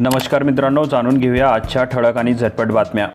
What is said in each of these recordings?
नमस्कार मित्रांनो जाणून घेऊया आजच्या ठळक आणि झटपट बातम्या.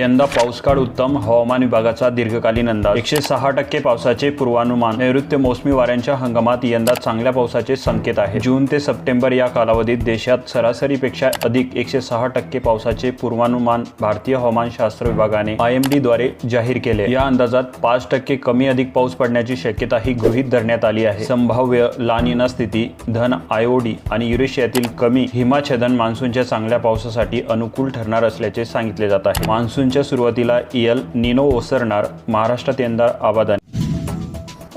यंदा पाऊसकाळ उत्तम हवामान विभागाचा दीर्घकालीन अंदाज. एकशे सहा टक्के पावसाचे पूर्वानुमान. नैऋत्य मोसमी वाऱ्यांच्या हंगामात यंदा चांगल्या पावसाचे संकेत आहे जून ते सप्टेंबर या कालावधीत देशात सरासरीपेक्षा अधिक एकशे सहा टक्के पावसाचे पूर्वानुमान भारतीय हवामानशास्त्र विभागाने आय एम डी द्वारे जाहीर केले. या अंदाजात पाच टक्के कमी अधिक पाऊस पडण्याची शक्यता ही गृहीत धरण्यात आली आहे. संभाव्य लानिना स्थिती धन आयओडी आणि युरेशियातील कमी हिमाच्छेदन मान्सूनच्या चांगल्या पावसासाठी अनुकूल ठरणार असल्याचे सांगितले जात आहे. मान्सून मान्सूनच्या सुरुवातीला इयल निनो ओसरणार महाराष्ट्रात यंदा आबादान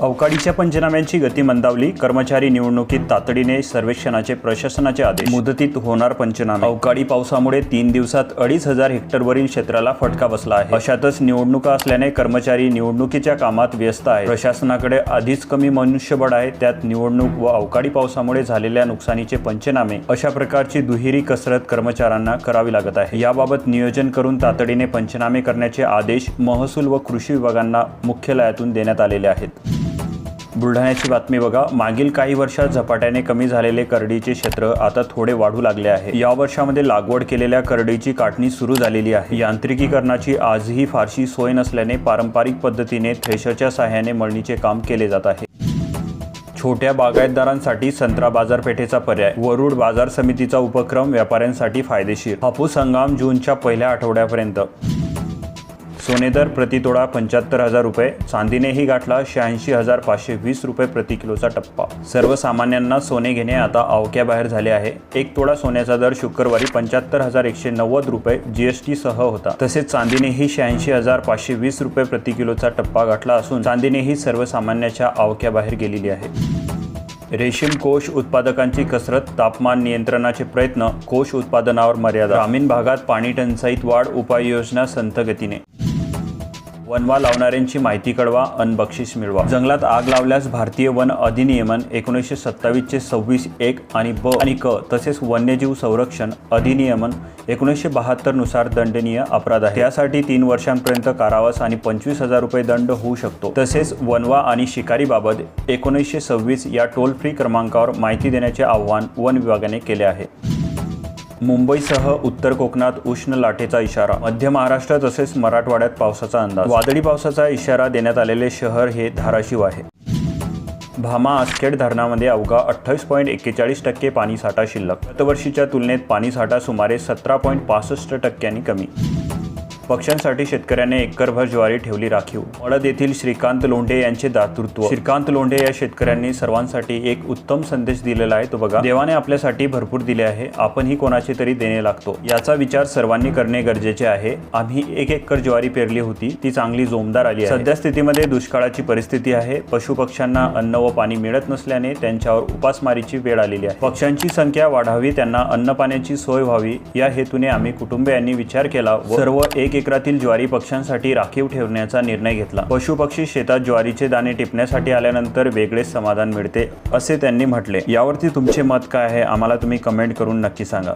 अवकाळीच्या पंचनाम्यांची गती मंदावली. कर्मचारी निवडणुकीत तातडीने सर्वेक्षणाचे प्रशासनाचे आदेश. मुदतीत होणार पंचनामे. अवकाळी पावसामुळे तीन दिवसात अडीच हजार हेक्टरवरील क्षेत्राला फटका बसला आहे. अशातच निवडणुका असल्याने कर्मचारी निवडणुकीच्या कामात व्यस्त आहे प्रशासनाकडे आधीच कमी मनुष्यबळ आहे. त्यात निवडणूक व अवकाळी पावसामुळे झालेल्या नुकसानीचे पंचनामे. अशा प्रकारची दुहेरी कसरत कर्मचाऱ्यांना करावी लागत आहे. याबाबत नियोजन करून तातडीने पंचनामे करण्याचे आदेश महसूल व कृषी विभागांना मुख्यालयातून देण्यात आलेले आहेत. बुलढाण्याची बातमी बघा. मागील काही वर्षात झपाट्याने कमी झालेले करडीचे क्षेत्र आता थोडे वाढू लागले आहे. या वर्षामध्ये लागवड केलेल्या करडीची काटणी सुरू झालेली आहे. यांत्रिकीकरणाची आजही फारशी सोय नसल्याने पारंपरिक पद्धतीने थ्रेशरच्या सहाय्याने मळणीचे काम केले जात आहे. छोट्या बागायतदारांसाठी संत्रा बाजारपेठेचा पर्याय वरुड बाजार समितीचा उपक्रम व्यापाऱ्यांसाठी फायदेशीर. हापूस हंगाम जूनच्या पहिल्या आठवड्यापर्यंत सोने दर प्रति प्रतितोडा पंच्याहत्तर हजार रुपये चांदीनेही गाठला शहाऐंशी हजार पाचशे वीस रुपये प्रति किलोचा टप्पा. सर्वसामान्यांना सोने घेणे आता अवक्याबाहेर झाले आहे. एक तोडा सोन्याचा दर शुक्रवारी पंच्याहत्तर हजार एकशे नव्वद रुपये जीएसटी सह होता. तसेच चांदीनेही शहाऐंशी हजार पाचशे वीस रुपये प्रति किलोचा टप्पा गाठला असून चांदीनेही सर्वसामान्याच्या अवक्याबाहेर गेलेली आहे. रेशीम कोष उत्पादकांची कसरत तापमान नियंत्रणाचे प्रयत्न कोष उत्पादनावर मर्यादा. ग्रामीण भागात पाणी टंचाईत वाढ उपाययोजना संथ गतीने. वनवा लावणाऱ्यांची माहिती कळवा अन बक्षीस मिळवा. जंगलात आग लावल्यास भारतीय वन अधिनियमन एकोणीसशे सत्तावीसचे सव्वीस एक आणि ब आणि क तसेच वन्यजीव संरक्षण अधिनियमन एकोणीसशे बहात्तरनुसार दंडनीय अपराध आहे. त्यासाठी तीन वर्षांपर्यंत कारावास आणि पंचवीस हजार रुपये दंड होऊ शकतो. तसेच वनवा आणि शिकारीबाबत एकोणीसशे सव्वीस या टोल फ्री क्रमांकावर माहिती देण्याचे आवाहन वन विभागाने केले आहे. मुंबईसह उत्तर कोकणात उष्ण लाटेचा इशारा. मध्य महाराष्ट्र तसेच मराठवाड्यात पावसाचा अंदाज. वादळी पावसाचा इशारा देण्यात आलेले शहर हे धाराशिव आहे. भामा आसखेड धरणामध्ये अवघा अठ्ठावीस पॉईंट एक्केचाळीस टक्के पाणीसाठा शिल्लक. गतवर्षीच्या तुलनेत पाणीसाठा सुमारे सतरा पॉईंट पासष्ट टक्क्यांनी कमी. पक्ष्यांसाठी शेतकऱ्याने एकरभर ज्वारी ठेवली राखीव. मळद येथील श्रीकांत लोंढे यांचे दातृत्व. श्रीकांत लोंढे या शेतकऱ्यांनी सर्वांसाठी एक उत्तम संदेश दिलेला आहे. तो बघा देवाने आपल्यासाठी भरपूर दिले आहे. आपणही कोणाचे तरी देणे लागतो. याचा विचार सर्वांनी करणे गरजेचे आहे. आम्ही एक एकर ज्वारी पेरली होती. ती चांगली जोमदार आली आहे. सध्या स्थितीमध्ये दुष्काळाची परिस्थिती आहे. पशुपक्ष्यांना अन्न व पाणी मिळत नसल्याने त्यांच्यावर उपासमारीची वेळ आलेली आहे. पक्ष्यांची संख्या वाढावी त्यांना अन्न पाण्याची सोय व्हावी. या हेतूने आम्ही कुटुंबियांनी विचार केला व सर्व एक एकरातील ज्वारी पक्ष्यांसाठी राखीव ठेवण्याचा निर्णय घेतला. पशुपक्षी शेतात ज्वारीचे दाणे टिपण्यासाठी आल्यानंतर वेगळेच समाधान मिळते असे त्यांनी म्हटले. यावरती तुमचे मत काय आहे? आम्हाला तुम्ही कमेंट करून नक्की सांगा.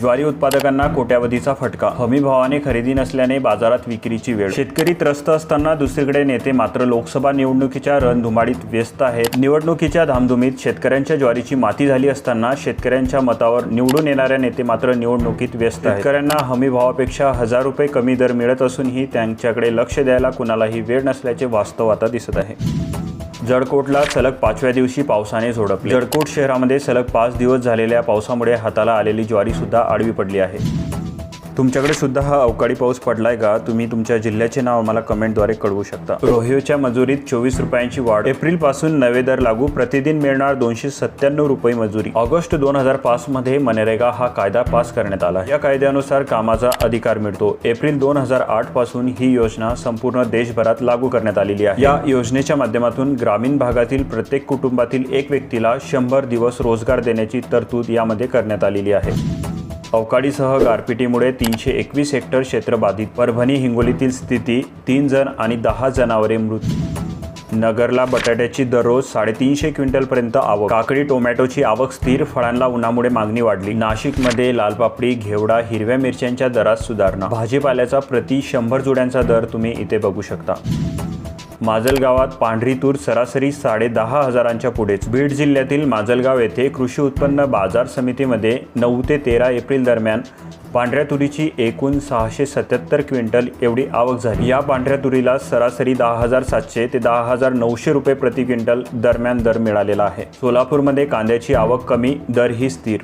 ज्वारी उत्पादकांना कोट्यावधीचा फटका. हमी भावाने खरेदी नसल्याने बाजारात विक्रीची वेळ. शेतकरी त्रस्त असताना दुसरीकडे नेते मात्र लोकसभा निवडणुकीच्या रणधुमाडीत व्यस्त आहेत. निवडणुकीच्या धामधुमीत शेतकऱ्यांच्या ज्वारीची माती झाली असताना शेतकऱ्यांच्या मतावर निवडून येणाऱ्या नेते मात्र निवडणुकीत व्यस्त आहेत. शेतकऱ्यांना हमी भावापेक्षा हजार रुपये कमी दर मिळत असूनही त्यांच्याकडे लक्ष द्यायला कुणालाही वेळ नसल्याचे वास्तव आता दिसत आहे. जळकोटला सलग पाचव्या दिवशी पावसाने झोडपले. जळकोट शहरामध्ये सलग पाच दिवस झालेल्या पावसामुळे हाताला आलेली ज्वारीसुद्धा आडवी पडली आहे. तुमच्याकडे सुद्धा हा अवकाळी पाऊस पडलाय का? तुम्ही तुमच्या जिल्ह्याचे नाव मला कमेंटद्वारे कळवू शकता. रोहिओच्या मजुरीत चोवीस रुपयांची वाढ. एप्रिलपासून नवे दर लागू. प्रतिदिन मिळणार दोनशे सत्त्याण्णव रुपये मजुरी. ऑगस्ट दोन हजार पाच मध्ये मनरेगा हा कायदा पास करण्यात आला. या कायद्यानुसार कामाचा अधिकार मिळतो. एप्रिल दोन हजार आठपासून ही योजना संपूर्ण देशभरात लागू करण्यात आलेली आहे. या योजनेच्या माध्यमातून ग्रामीण भागातील प्रत्येक कुटुंबातील एक व्यक्तीला शंभर दिवस रोजगार देण्याची तरतूद यामध्ये करण्यात आलेली आहे. अवकाळीसह गारपिटीमुळे तीनशे एकवीस हेक्टर क्षेत्र बाधित. परभणी हिंगोलीतील स्थिती तीन जण आणि दहा जनावरे मृत्यू नगरला बटाट्याची दररोज साडेतीनशे क्विंटलपर्यंत आवक. काकडी टोमॅटोची आवक स्थिर फळांना उन्हामुळे मागणी वाढली. नाशिकमध्ये लालपापडी घेवडा हिरव्या मिरच्यांच्या दरात सुधारणा. भाजीपाल्याचा प्रति शंभर जुड्यांचा दर तुम्ही इथे बघू शकता. माजलगावात पांढरी तूर सरासरी साडेदहा हजारांच्या पुढेच. बीड जिल्ह्यातील माजलगाव येथे कृषी उत्पन्न बाजार समितीमध्ये नऊ ते तेरा एप्रिल दरम्यान पांढऱ्या तुरीची एकूण सहाशे सत्याहत्तर क्विंटल एवढी आवक झाली. या पांढऱ्या तुरीला सरासरी दहा हजार सातशे ते दहा हजार नऊशे रुपये प्रति क्विंटल दरम्यान दर मिळालेला आहे. सोलापूरमध्ये कांद्याची आवक कमी दर ही स्थिर.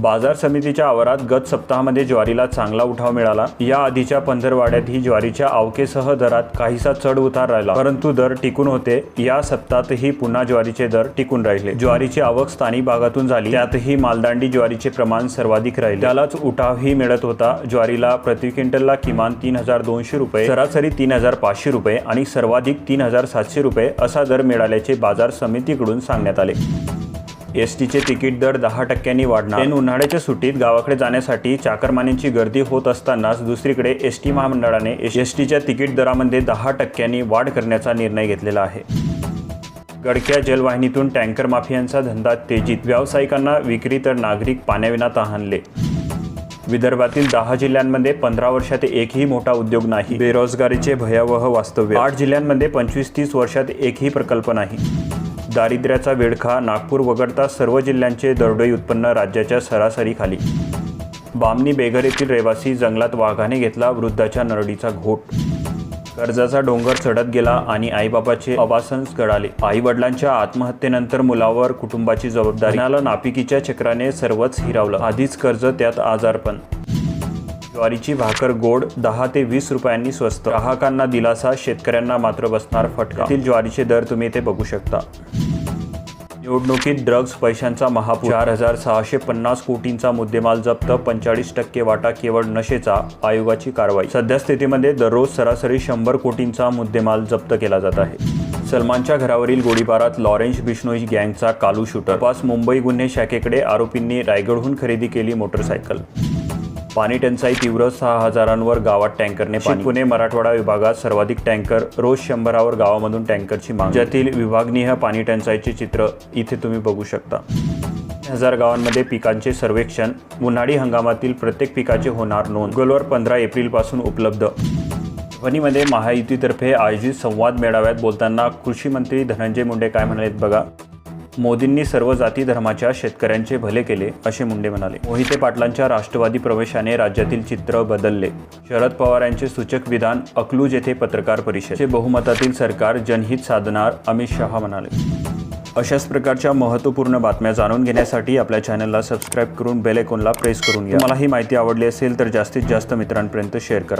बाजार समितीच्या आवारात गत सप्ताहामध्ये ज्वारीला चांगला उठाव मिळाला. या आधीच्या पंधरवाड्यातही ज्वारीच्या आवकेसह दरात काहीसा चढ उतार राहिला. परंतु दर टिकून होते. या सप्ताहातही पुन्हा ज्वारीचे दर टिकून राहिले. ज्वारीची आवक स्थानिक भागातून झाली. त्यातही मालदांडी ज्वारीचे प्रमाण सर्वाधिक राहिले. त्यालाच उठावही मिळत होता. ज्वारीला प्रति क्विंटलला किमान तीन हजार दोनशे रुपये सरासरी तीन हजार पाचशे रुपये आणि सर्वाधिक तीन हजार सातशे रुपये असा दर मिळाल्याचे बाजार समितीकडून सांगण्यात आले. एस टीचे तिकीट दर दहा टक्क्यांनी वाढणार. आणि उन्हाळ्याच्या सुट्टीत गावाकडे जाण्यासाठी चाकरमान्यांची गर्दी होत असतानाच दुसरीकडे एस टी महामंडळाने एस टीच्या तिकीट दरामध्ये दहा टक्क्यांनी वाढ करण्याचा निर्णय घेतलेला आहे. गडक्या जलवाहिनीतून टँकर माफियांचा धंदा तेजीत. व्यावसायिकांना विक्री तर नागरिक पाण्याविना तहानले. विदर्भातील दहा जिल्ह्यांमध्ये पंधरा वर्षात एकही मोठा उद्योग नाही. बेरोजगारीचे भयावह वास्तव्य. आठ जिल्ह्यांमध्ये पंचवीस तीस वर्षात एकही प्रकल्प नाही. दारिद्र्याचा वेळखा नागपूर वगळता सर्व जिल्ह्यांचे दरडोई उत्पन्न राज्याच्या सरासरीखाली. बामनी बामणी बेघर येथील रहिवासी जंगलात वाघाने घेतला वृद्धाच्या नरडीचा घोट. कर्जाचा डोंगर चढत गेला आणि आईबाबाचे अबासन्स गडाले आई वडिलांच्या आत्महत्येनंतर मुलावर कुटुंबाची जबाबदारी. नापिकीच्या चक्राने सर्वच हिरावलं. आधीच कर्ज त्यात आजारपण. ज्वारीची भाकर गोड दहा ते वीस रुपयांनी स्वस्त. ग्राहकांना दिलासा शेतकऱ्यांना मात्र बसणार फटका. ज्वारीचे दर तुम्ही इथे बघू शकता. निवडणुकीत ड्रग्ज पैशांचा महापूर. चार हजार सहाशे पन्नास कोटींचा मुद्देमाल जप्त पंचाळीस टक्के वाटा केवळ नशेचा आयोगाची कारवाई. सध्यास्थितीमध्ये दररोज सरासरी शंभर कोटींचा मुद्देमाल जप्त केला जात आहे. सलमानच्या घरावरील गोळीबारात लॉरेन्स बिश्नोई गँगचा कालू शूटर. पास मुंबई गुन्हे शाखेकडे आरोपींनी रायगडहून खरेदी केली मोटरसायकल. पाणी टंचाई तीव्र सहा हजारांवर गावात टँकरने पाणी. पुणे मराठवाडा विभागात सर्वाधिक टँकर रोज शंभरावर गावामधून टँकरची माग ज्यातील विभागनीय पाणी टंचाईचे चित्र इथे तुम्ही बघू शकता. हजार गावांमध्ये पिकांचे सर्वेक्षण. उन्हाळी हंगामातील प्रत्येक पिकाचे होणार नोंद. गुगलवर पंधरा एप्रिलपासून उपलब्ध. परभणीमध्ये महायुतीतर्फे आयोजित संवाद मेळाव्यात बोलताना कृषी मंत्री धनंजय मुंडे काय म्हणालेत बघा. मोदींनी सर्व जाती धर्माच्या शेतकऱ्यांचे भले केले असे मुंडे म्हणाले. मोहिते पाटलांच्या राष्ट्रवादी प्रवेशाने राज्यातील चित्र बदलले. शरद पवार यांचे सूचक विधान अकलूज येथे पत्रकार परिषदेचे बहुमतातील सरकार जनहित साधणार अमित शहा म्हणाले. अशाच प्रकारच्या महत्त्वपूर्ण बातम्या जाणून घेण्यासाठी आपल्या चॅनलला सबस्क्राईब करून बेल आयकॉनला प्रेस करून घ्या. मला ही माहिती आवडली असेल तर जास्तीत जास्त मित्रांपर्यंत शेअर करा.